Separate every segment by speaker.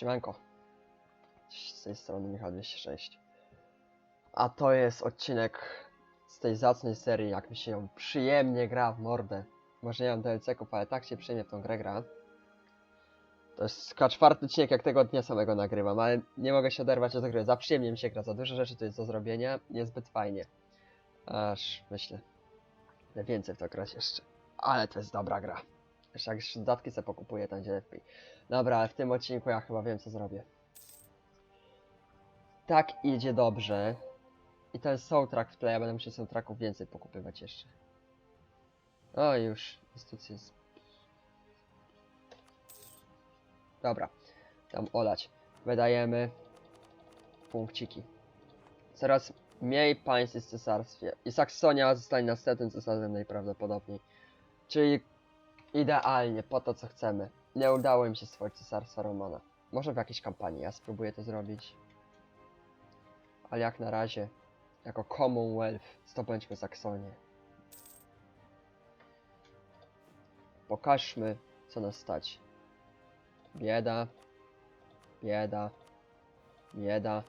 Speaker 1: Siemanko. Z tej strony Michał 206. A to jest odcinek z tej zacnej serii, jak mi się ją przyjemnie gra w mordę. Może nie mam DLC-ków, ale tak się przyjemnie w tą grę gra. To jest czwarty odcinek, jak tego dnia samego nagrywam, ale nie mogę się oderwać od gry. Za przyjemnie mi się gra, za dużo rzeczy tu jest do zrobienia, niezbyt fajnie. Aż myślę, że więcej w to grać jeszcze. Ale to jest dobra gra. Jeszcze jak jeszcze dodatki sobie pokupuję, to będzie lepiej. Dobra, ale w tym odcinku ja chyba wiem co zrobię. Tak idzie dobrze. I ten soundtrack w tle, ja będę musiał soundtracków więcej pokupywać jeszcze. O już, instytucje jest... Dobra, tam olać. Wydajemy punkciki. Coraz mniej państw jest w cesarstwie. I Saksonia zostanie następnym cesarzem najprawdopodobniej. Czyli idealnie, po to co chcemy. Nie udało im się stworzyć cesarstwa Romana. Może w jakiejś kampanii ja spróbuję to zrobić. Ale jak na razie, jako Commonwealth, zdobędźmy Saksonię. Pokażmy, co nas stać. Bieda, bieda, bieda,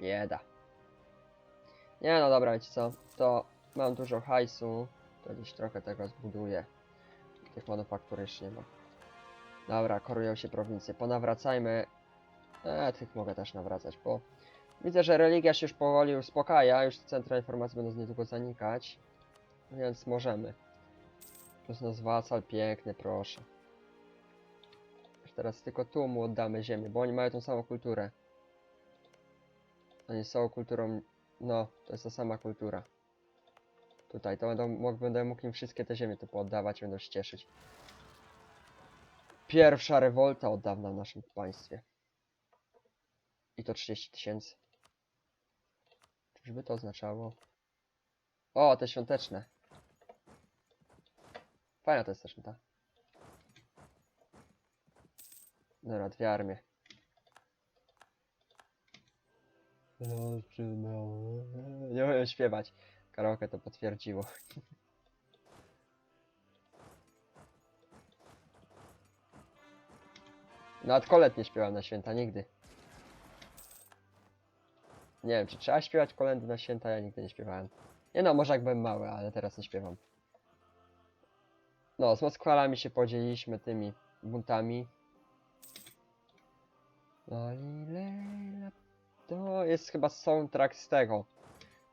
Speaker 1: bieda. Nie no dobra, wiecie co, to mam dużo hajsu, to gdzieś trochę tego zbuduję. Tych manufaktur jeszcze nie ma. Dobra, korują się prowincje. Ponawracajmy. E, tych mogę też nawracać, bo widzę, że religia się już powoli uspokaja. Już centra informacji będą niedługo zanikać. Więc możemy. Plus nas wasal, piękny, proszę. Teraz tylko tu mu oddamy ziemię, bo oni mają tą samą kulturę. Oni są kulturą. No, to jest ta sama kultura. Tutaj, to będą, mógł- będę mógł im wszystkie te ziemie tu pooddawać, będą się cieszyć. Pierwsza rewolta od dawna w naszym państwie. I to 30 tysięcy. Czyżby to oznaczało? O, te świąteczne. Fajna to jest też ta. Dobra, dwie armie. Nie umiem śpiewać. Karaoke to potwierdziło. Nawet kolet nie śpiewam na święta, nigdy. Nie wiem, czy trzeba śpiewać kolendy na święta, ja nigdy nie śpiewałem. Nie no, może jak byłem mały, ale teraz nie śpiewam. No, z Moskwalami się podzieliliśmy tymi buntami. Lalilejla. To jest chyba soundtrack z tego.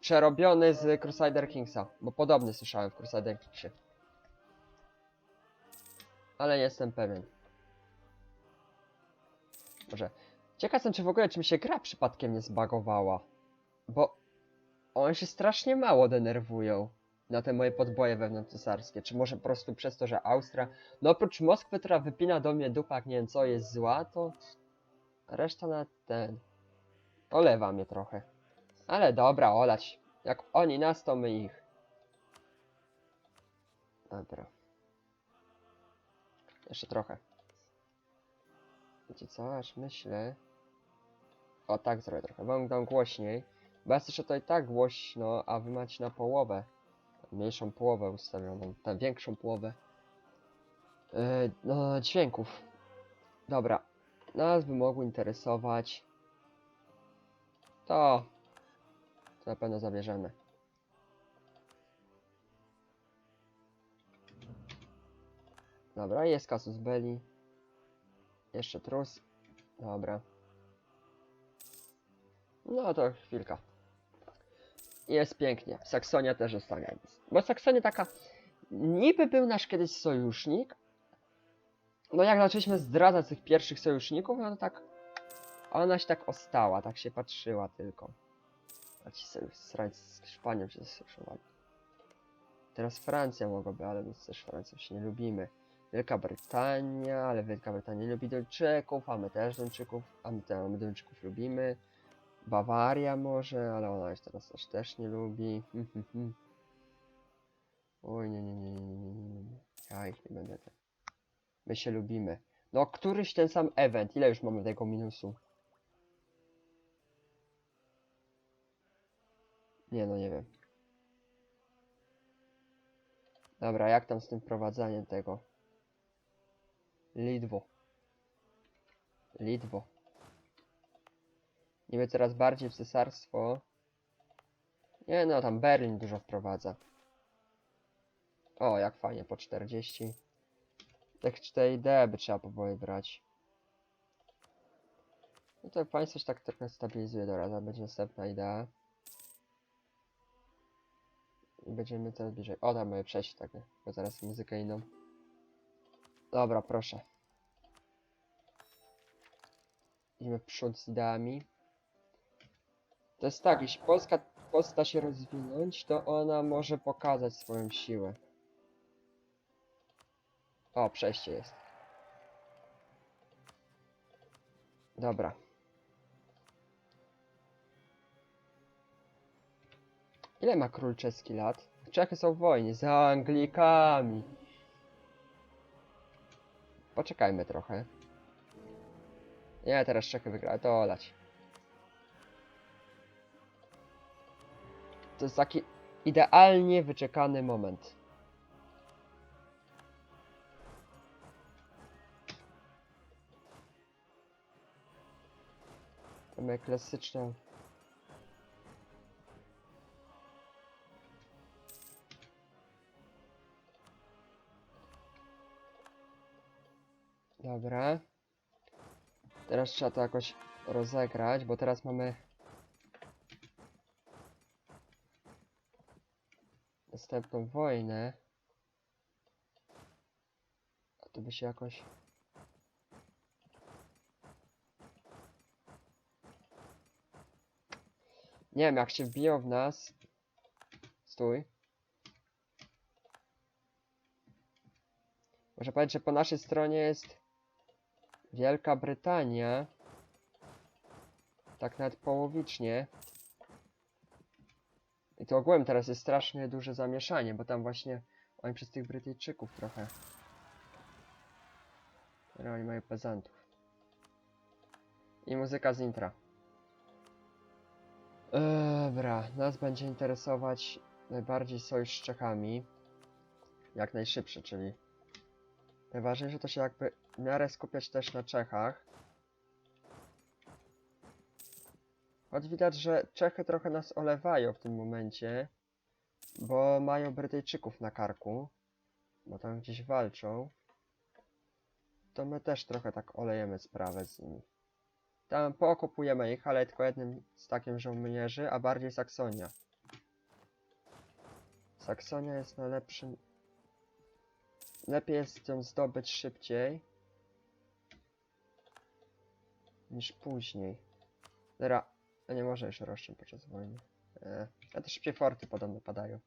Speaker 1: Przerobiony z Crusader Kingsa, bo podobny słyszałem w Crusader Kingsie. Ale nie jestem pewien. Może. Ciekaw jestem, czy w ogóle czym się gra przypadkiem nie zbagowała. Bo one się strasznie mało denerwują na te moje podboje wewnątrzcesarskie. Czy może po prostu przez to, że Austria. No oprócz Moskwy, która wypina do mnie dupa, jak nie wiem co jest zła, to reszta na ten. Olewa mnie trochę. Ale dobra, olać. Jak oni nas, to my ich. Dobra. Jeszcze trochę. Wiecie co, aż myślę... O, tak zrobię trochę, wam dam głośniej. Bo ja słyszę i tak głośno, a wy macie na połowę. Mniejszą połowę ustawioną, tę większą połowę. Yy, no, dźwięków. Dobra. Nas by mogło interesować... To... To na pewno zabierzemy. Dobra, jest kasus belli. Jeszcze trus. Dobra. No to chwilka. Jest pięknie. Saksonia też zostanie. Bo Saksonia taka... Niby był nasz kiedyś sojusznik. No jak zaczęliśmy zdradzać tych pierwszych sojuszników, no to tak... Ona się tak ostała, tak się patrzyła tylko. Ci srańcy z Hiszpanią się zasojuszowali. Teraz Francja mogłaby, ale my też Francją się nie lubimy. Wielka Brytania, ale Wielka Brytania lubi Duńczyków, a my też Duńczyków, a my, te, my lubimy. Bawaria może, ale ona już teraz też, też nie lubi. Hmm, hmm, hmm. Oj, nie, nie, nie, nie, nie, nie, nie, nie. Ja ich nie będę. My się lubimy. No, któryś ten sam event. Ile już mamy tego minusu? Nie, no nie wiem. Dobra, jak tam z tym prowadzaniem tego? Lidwo. Lidwo. Niby coraz bardziej w cesarstwo. Nie no, tam Berlin dużo wprowadza. O, jak fajnie, po 40. Tak 4 idee by trzeba powoli brać. No to państwo się tak trochę stabilizuje, dobra, to będzie następna idea. Będziemy coraz bliżej. O, tam mamy przejść tak, bo zaraz muzykę inną. Dobra, proszę. Idziemy w przód z ideami. To jest tak, jeśli Polska, da się rozwinąć, to ona może pokazać swoją siłę. O, przejście jest. Dobra. Ile ma król czeski lat? Czechy są w wojnie z Anglikami. Poczekajmy trochę. Nie, teraz Czechy wygrały, to olać. To jest taki idealnie wyczekany moment. Mamy klasyczną. Dobra. Teraz trzeba to jakoś rozegrać, bo teraz mamy następną wojnę. A to by się jakoś... Nie wiem, jak się wbiją w nas... Stój. Muszę powiedzieć, że po naszej stronie jest Wielka Brytania. Tak nawet połowicznie. I to ogółem teraz jest strasznie duże zamieszanie, bo tam właśnie oni przez tych Brytyjczyków trochę. No, oni mają pezantów. I muzyka z intra. Dobra, nas będzie interesować najbardziej sojusz z Czechami. Jak najszybszy, czyli najważniejsze to się jakby w miarę skupiać też na Czechach. Choć widać, że Czechy trochę nas olewają w tym momencie, bo mają Brytyjczyków na karku, bo tam gdzieś walczą. To my też trochę tak olejemy sprawę z nimi. Tam pookupujemy ich, ale tylko jednym stakiem żołnierzy, a bardziej Saksonia. Saksonia jest najlepszym... Lepiej jest ją zdobyć szybciej niż później. Dobra, nie może już roszczeń podczas wojny. E, a to szybciej forty podobno padają.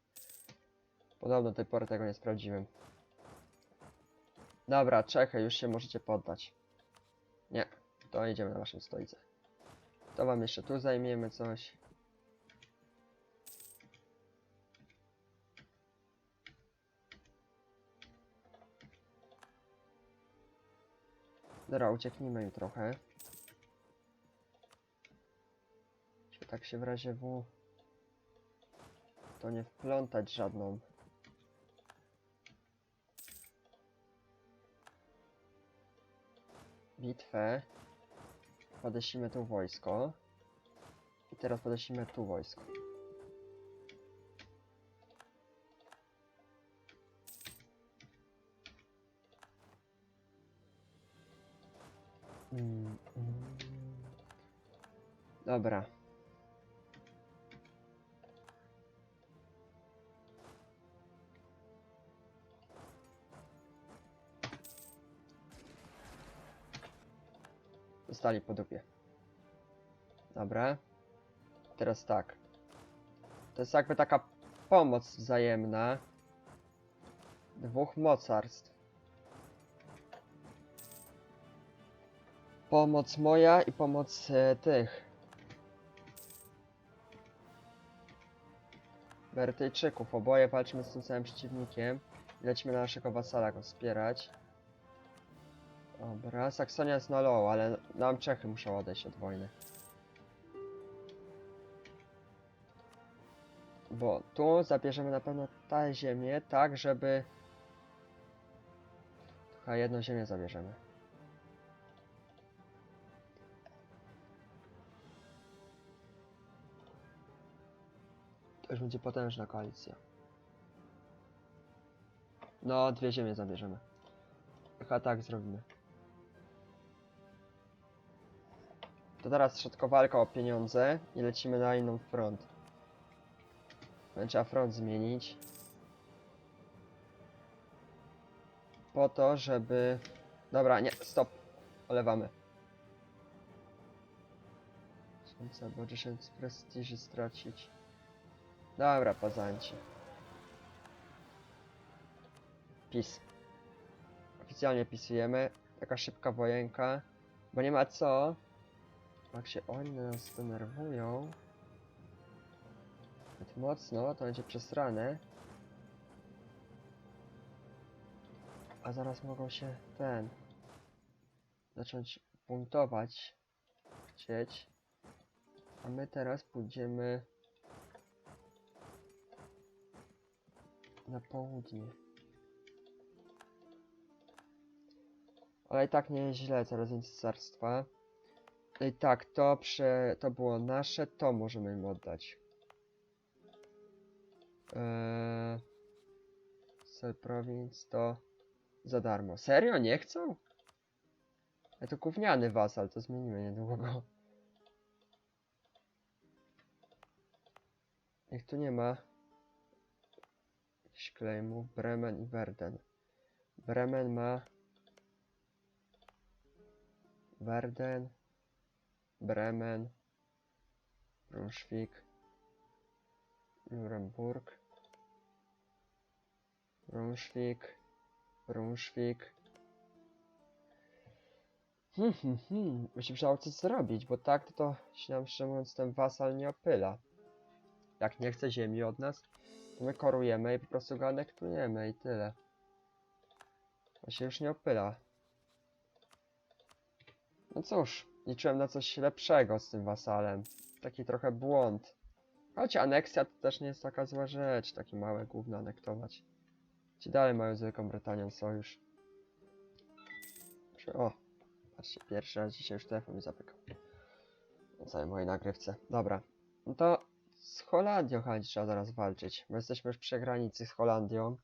Speaker 1: Podobno do tej pory tego nie sprawdziłem. Dobra, Czechy, już się możecie poddać. Nie, to idziemy na waszą stolicę. To wam jeszcze tu zajmiemy coś. Dobra, ucieknijmy im trochę. Tak się w razie W to nie wplątać żadną. Bitwę. Podesimy tu wojsko. I teraz podesimy tu wojsko. Dobra. Zostali po dupie. Dobra. Teraz tak. To jest jakby taka pomoc wzajemna. Dwóch mocarstw. Pomoc moja i pomoc e, tych. Bertyjczyków. Oboje walczymy z tym samym przeciwnikiem. Lecimy na naszego wasala go wspierać. Dobra, Saksonia jest na low, ale nam Czechy muszą odejść od wojny. Bo tu zabierzemy na pewno tę ziemię, tak żeby... Chyba jedną ziemię zabierzemy. To już będzie potężna koalicja. No, dwie ziemie zabierzemy. Chyba tak zrobimy. To teraz szybko walka o pieniądze i lecimy na inną front. Będzie Trzeba front zmienić. Po to, żeby... Dobra, nie, stop. Olewamy. Tysiące albo 10 prestiży stracić. Dobra, pozanci. PiS. Oficjalnie pisujemy. Taka szybka wojenka. Bo nie ma co. Jak się oni nas denerwują. Zbyt mocno, to będzie przesrane. A zaraz mogą się ten... Zacząć buntować. Chcieć. A my teraz pójdziemy... Na południe. Ale i tak nie jest źle, coraz więcej carstwa. I tak, to prze... to było nasze, to możemy im oddać. Eee... Cel to za darmo. Serio? Nie chcą? Ja to gówniany wasal, to zmienimy niedługo. Niech tu nie ma jakichś claimów. Bremen i Verden. Bremen ma Verden, Bremen, Brunswick, Nuremburg, Brunswick, Brunswick. Hmm, hmm, hmm. By się przydało coś zrobić, bo tak to się nam szczerze mówiąc ten wasal nie opyla. Jak nie chce ziemi od nas, my korujemy i po prostu go anektujemy i tyle. To się już nie opyla. No cóż, liczyłem na coś lepszego z tym wasalem. Taki trochę błąd. Choć aneksja to też nie jest taka zła rzecz, takie małe gówno anektować. Ci dalej mają z Wielką Brytanią sojusz. O, patrzcie, pierwszy raz dzisiaj już telefon mi zapykał. Na całej mojej nagrywce. Dobra, no to z Holandią chyba trzeba zaraz walczyć. My jesteśmy już przy granicy z Holandią.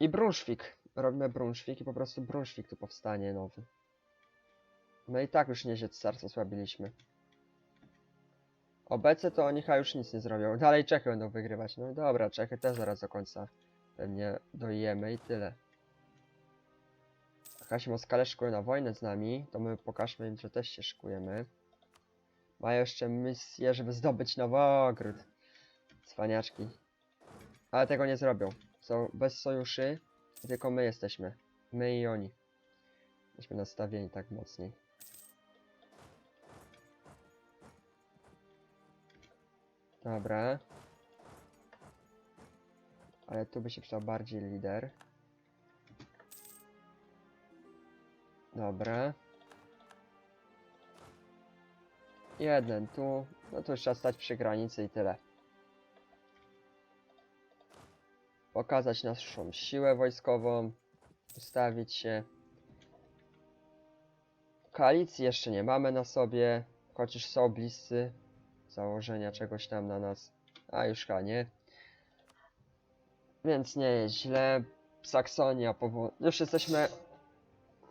Speaker 1: I Brunswick. Robimy Brunswick i po prostu Brunswick tu powstanie nowy. No i tak już nieźle carstwo osłabiliśmy. Obecnie to oni chyba już nic nie zrobią. Dalej Czechy będą wygrywać. No i dobra, Czechy też zaraz do końca pewnie dojemy i tyle. Jak się Moskale szykuje na wojnę z nami, to my pokażmy im, że też się szykujemy. Mają jeszcze misję, żeby zdobyć Nowogród. Cwaniaczki. Ale tego nie zrobią. Są bez sojuszy, tylko my jesteśmy. My i oni. Jesteśmy nastawieni tak mocniej. Dobra. Ale tu by się przydał bardziej lider. Dobra. Jeden tu. No to już trzeba stać przy granicy i tyle. Pokazać naszą siłę wojskową. Ustawić się. Koalicji jeszcze nie mamy na sobie. Chociaż są bliscy założenia czegoś tam na nas. A już chyba nie. Więc nie jest źle. Saksonia powoli. Już jesteśmy.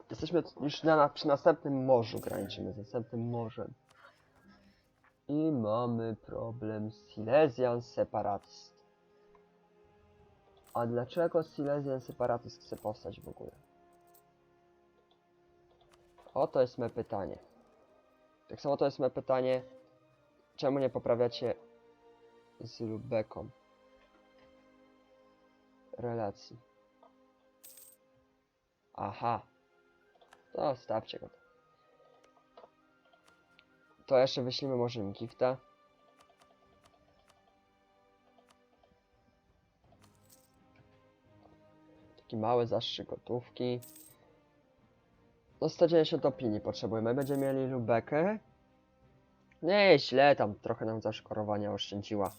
Speaker 1: Jesteśmy już na, przy następnym morzu graniczymy z następnym morzem. I mamy problem Silesian Separatist. A dlaczego Silesian Separatist chce powstać w ogóle? Oto jest moje pytanie. Tak samo to jest moje pytanie, czemu nie poprawiacie z Lubeką relacji? Aha. To stawcie go. To jeszcze wyślimy może im gifta. Taki mały zastrzyk gotówki. No 190 opinii potrzebujemy. Będziemy mieli Lubekę. Nie, źle, tam trochę nam zaszkorowania oszczędziła.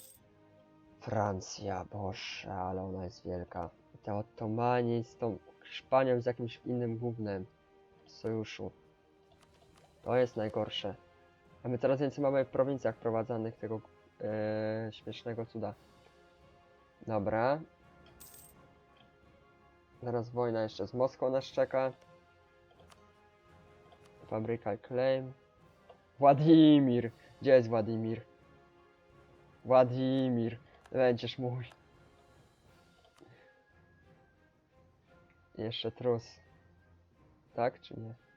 Speaker 1: Francja, boże, ale ona jest wielka. I te Ottomani z tą Hiszpanią z jakimś innym gównem w sojuszu. To jest najgorsze. A my coraz więcej mamy w prowincjach prowadzonych tego yy, śmiesznego cuda. Dobra. Zaraz wojna jeszcze z Moskwą nas czeka. Fabryka Claim. Władimir! Gdzie jest Władimir? Władimir! Będziesz mój. Jeszcze trus. Tak czy nie?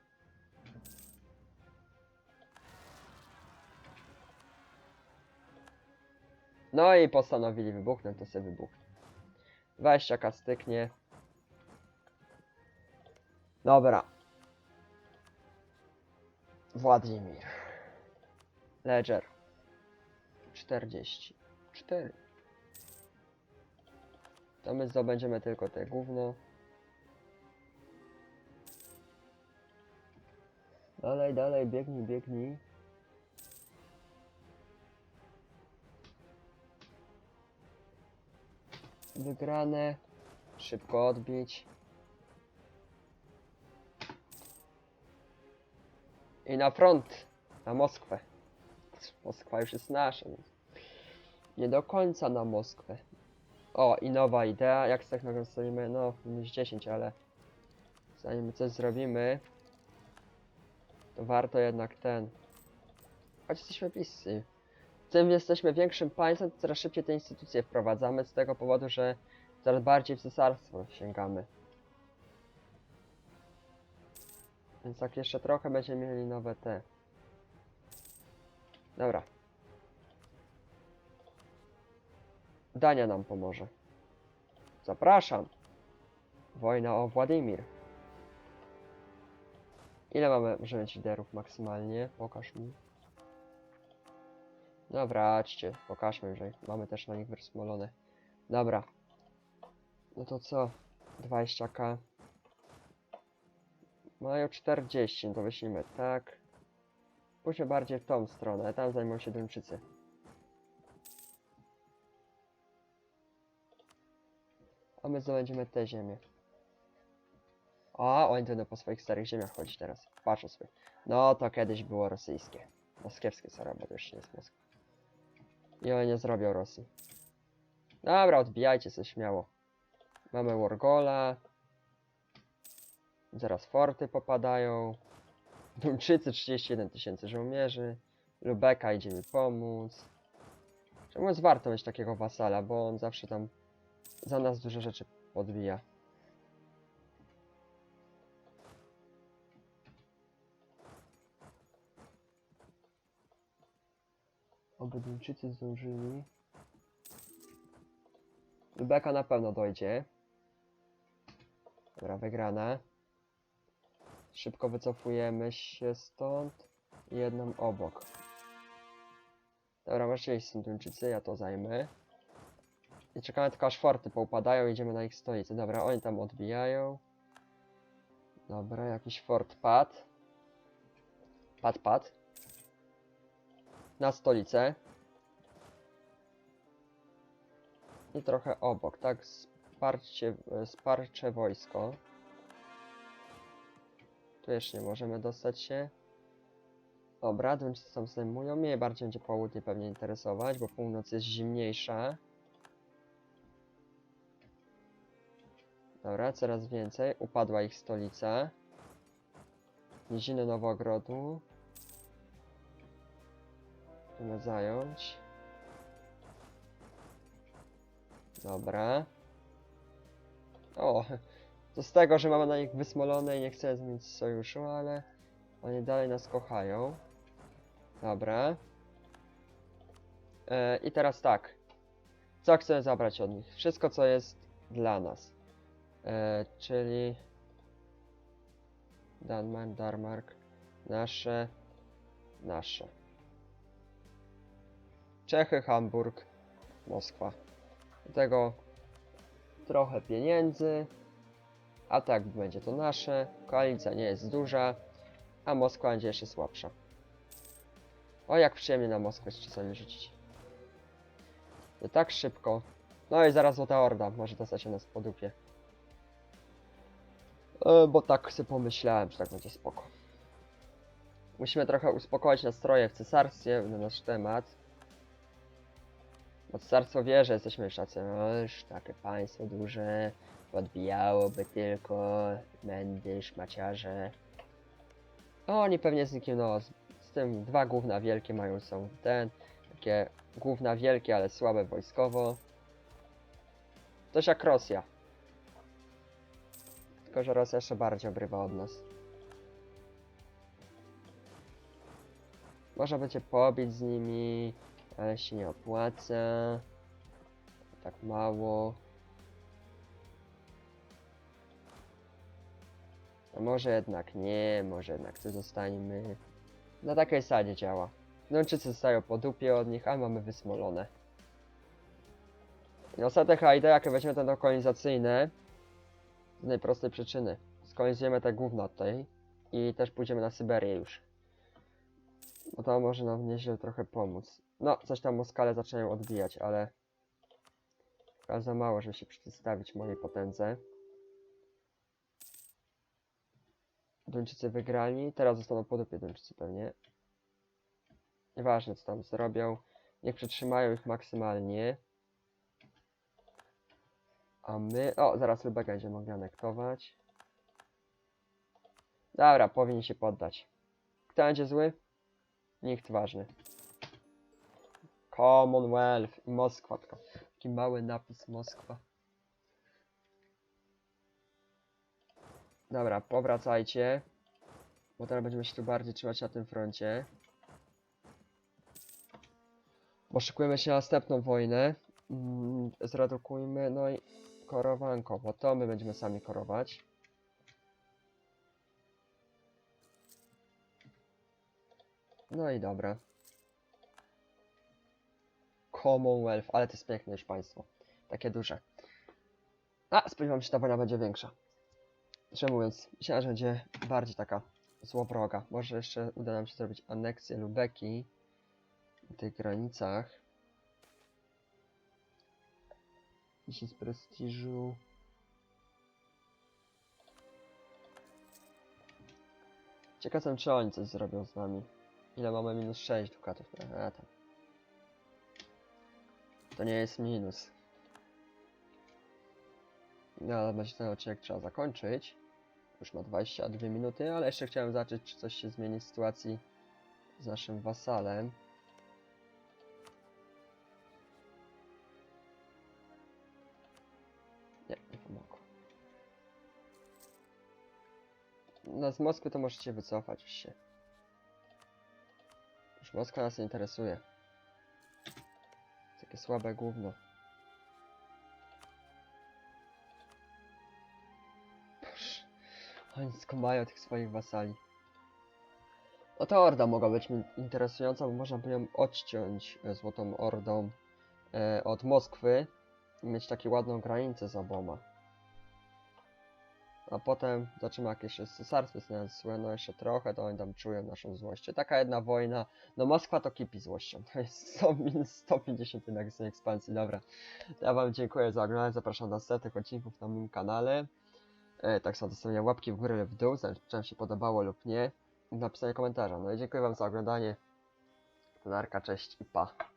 Speaker 1: No i postanowili wybuchnąć, to sobie wybuchnie. Weź jaka styknie. Dobra. Władimir. Ledger. 40. 4. To my zdobędziemy tylko te gówno. Dalej, dalej, biegnij, biegnij. Wygrane. Szybko odbić. I na front. Na Moskwę. Moskwa już jest nasza. Nie do końca na Moskwę. O, i nowa idea. Jak z technologią stoimy? No, minus 10, ale zanim coś zrobimy, to warto jednak ten. Choć jesteśmy bliscy. Tym jesteśmy większym państwem, coraz szybciej te instytucje wprowadzamy z tego powodu, że coraz bardziej w cesarstwo sięgamy. Więc tak jeszcze trochę będziemy mieli nowe te. Dobra. Dania nam pomoże. Zapraszam. Wojna o Władimir. Ile mamy, możemy mieć liderów maksymalnie? Pokaż mi. Dobra, chodźcie, pokażmy, że mamy też na nich wysmolone. Dobra. No to co? 20k. Mają 40, no to wyślimy tak. Pójdźmy bardziej w tą stronę, tam zajmą się Duńczycy. A my zdobędziemy te ziemię. A, oni będą po swoich starych ziemiach chodzić teraz. Patrzą sobie. No, to kiedyś było rosyjskie. Moskiewskie sorry, bo to już nie jest Moskwa. I oni nie zrobią Rosji. Dobra, odbijajcie się śmiało. Mamy Wargola. Zaraz forty popadają. Duńczycy 31 tysięcy żołnierzy. Lubeka idzie mi pomóc. Czemu jest warto mieć takiego wasala, bo on zawsze tam za nas duże rzeczy podbija. Oby Duńczycy zdążyli. Lubeka na pewno dojdzie. Dobra, wygrana. Szybko wycofujemy się stąd. Jedną obok. Dobra, właściwie są Duńczycy, ja to zajmę. I czekamy tylko aż forty poupadają, idziemy na ich stolicę. Dobra, oni tam odbijają. Dobra, jakiś fort padł. Pad, pad. Na stolicę. I trochę obok, tak? Wsparcie, e, wsparcie wojsko. Tu jeszcze nie możemy dostać się. Dobra, Duńczycy tam zajmują. Mnie bardziej będzie południe pewnie interesować, bo północ jest zimniejsza. Dobra, coraz więcej. Upadła ich stolica. Niziny Nowogrodu. Chcemy zająć. Dobra. O, to z tego, że mamy na nich wysmolone i nie chcemy zmienić sojuszu, ale oni dalej nas kochają. Dobra. E, I teraz tak. Co chcemy zabrać od nich? Wszystko, co jest dla nas. E, czyli Danmark, Darmark, nasze, nasze. Czechy, Hamburg, Moskwa. Do tego trochę pieniędzy, a tak będzie to nasze. Koalicja nie jest duża, a Moskwa będzie jeszcze słabsza. O, jak przyjemnie na Moskwę czasami rzucić. Tak szybko. No i zaraz Złota Orda może dostać się nas po dupie. E, bo tak sobie pomyślałem, że tak będzie spoko. Musimy trochę uspokoić nastroje w cesarstwie na nasz temat. Mocarstwo wie, że jesteśmy no już takie państwo duże, podbijałoby tylko mędy, szmaciarze. No, oni pewnie znikną, z, z tym dwa gówna wielkie mają są ten, takie gówna wielkie, ale słabe wojskowo. Coś jak Rosja. Tylko, że Rosja jeszcze bardziej obrywa od nas. Można będzie pobić z nimi, ale się nie opłaca. Tak mało. A może jednak nie, może jednak tu zostańmy. Na takiej zasadzie działa. Duńczycy zostają po dupie od nich, a mamy wysmolone. I ostatnia chyba idea, jak weźmiemy ten kolonizacyjne, z jednej prostej przyczyny. Skolonizujemy te gówno tutaj i też pójdziemy na Syberię już. Bo to może nam nieźle trochę pomóc. No, coś tam Moskale zaczynają odbijać, ale... Chyba za mało, żeby się przeciwstawić mojej potędze. Duńczycy wygrali, teraz zostaną po dupie Duńczycy pewnie. Nieważne co tam zrobią. Niech przetrzymają ich maksymalnie. A my... O, zaraz Lubek będzie mogli anektować. Dobra, powinni się poddać. Kto będzie zły? Nikt ważny. Commonwealth i Moskwa. Tylko taki mały napis Moskwa. Dobra, powracajcie. Bo teraz będziemy się tu bardziej trzymać na tym froncie. Bo szykujemy się na następną wojnę. Mm, zredukujmy, no i korowanko, bo to my będziemy sami korować. No i dobra. Commonwealth, ale to jest piękne już państwo. Takie duże. A, spodziewam się, że ta wojna będzie większa. Szczerze mówiąc, myślałem, że będzie bardziej taka złowroga. Może jeszcze uda nam się zrobić aneksję Lubeki na tych granicach. 10 z prestiżu. Ciekaw jestem, czy oni coś zrobią z nami. Ile mamy? Minus 6 dukatów. A, tam. To nie jest minus. No, ale będzie ten odcinek trzeba zakończyć. Już ma 22 minuty, ale jeszcze chciałem zobaczyć, czy coś się zmieni w sytuacji z naszym wasalem. Nie, nie pomogło. No z Moskwy to możecie wycofać się. Już Moskwa nas interesuje. Takie słabe gówno. Boże, oni skumają tych swoich wasali. No ta orda mogła być interesująca, bo można by ją odciąć e, Złotą Ordą e, od Moskwy i mieć taką ładną granicę z oboma. A potem zobaczymy jak jeszcze z cesarstwo jest no jeszcze trochę, to oni tam czują naszą złość. Taka jedna wojna, no Moskwa to kipi złością. To jest 100, minus 150 jednak z tej ekspansji, dobra. Ja wam dziękuję za oglądanie, zapraszam do następnych odcinków na moim kanale. E, tak samo zostawienia łapki w górę lub w dół, czy wam się podobało lub nie. Napisanie komentarza. No i dziękuję wam za oglądanie. Narka, cześć i pa.